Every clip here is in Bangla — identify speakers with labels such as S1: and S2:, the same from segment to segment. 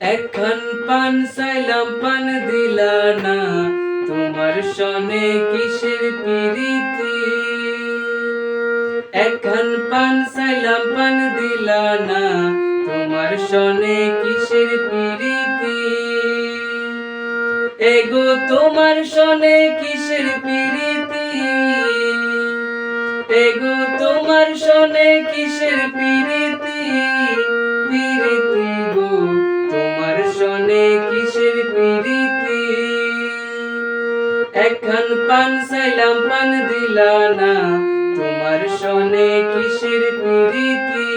S1: এখন পান সাইলাম, পান দিলা না। তোমার সনে কিসের পিরিতি? এখন পান সাইলাম, পান দিলা না। তোমার সনে কিসের পিরিতি? এগো, তোমার সনে কিসের পিরিতি? এগো, তোমার সনে কিসের পিরিতি? এখন পান, সাইলাম পান দিলা না তোমার সনে কিসের পিরিতি?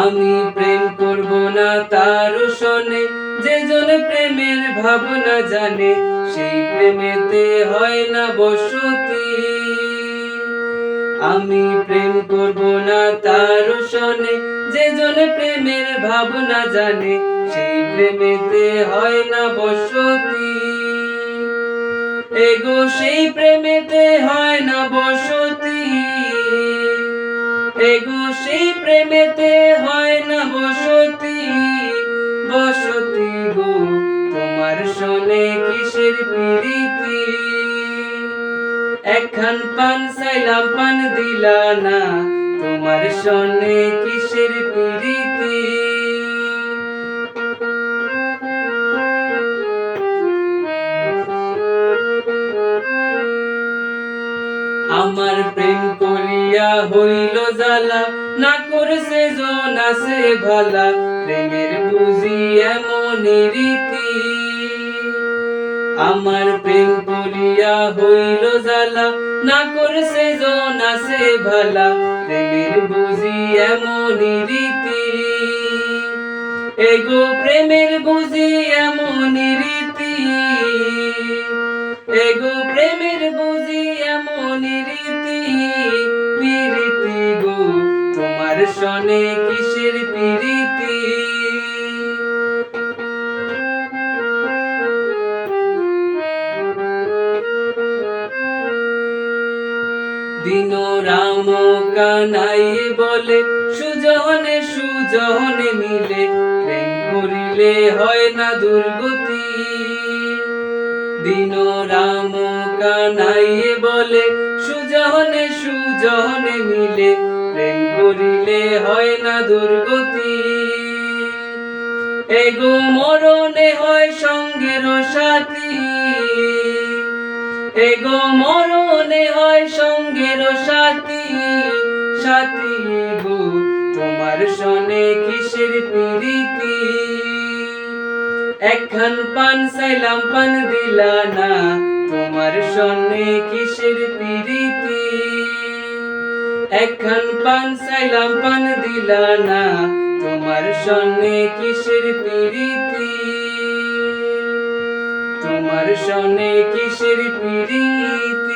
S1: আমি প্রেম করব না তার সনে যে জন প্রেমের ভাবনা জানে। সেই প্রেমেতে হয় না বসতি আমি প্রেম করব না তার সনে যে জন প্রেমের ভাবনা জানে, সেই প্রেমেতে হয় না বসতি। এগো, সেই প্রেমেতে হয় না বসতি। এগো, সেই প্রেমেতে হয় না বসতি। বসতি গো, তোমার সনে কিসের পিরিতি? একখান পান সাইলাম পান দিলা না। তোমার সনে কিসের পিরিতি? আমার প্রেম করিয়া হইল জ্বালা, না করছে জন আছে ভালা। প্রেমের বুঝি এমন রীতি। আমার প্রেম করিয়া হইল জ্বালা। না করছে জন আছে ভালা। প্রেমের বুঝি এমন রীতি। এগো প্রেমের বুঝি এমন রীতি। এগো প্রেমের বুঝি এমন রীতি। পিরিতি গো? তোমার সনে দিন রাম কানাই বলে, সুজনে সুজনে মিলে, প্রেম করিলে হয় না দুর্গতি। দিন রাম কানাই বলে, সুজনে সুজনে মিলে, প্রেম করিলে হয় না দুর্গতি। এগো মরণে হয় সঙ্গের সাথী। এগো মরণে হয় সঙ্গের সাথী সাথী গো, তোমার সনে কিসের পিরিতি? একখান পান সাইলাম পান দিলা না, তোমার সনে কিসের পিরিতি? একখান পান সাইলাম পান দিলা না, তোমার সনে কিসের পিরিতি? তোমার সনে কিসের পিরিতি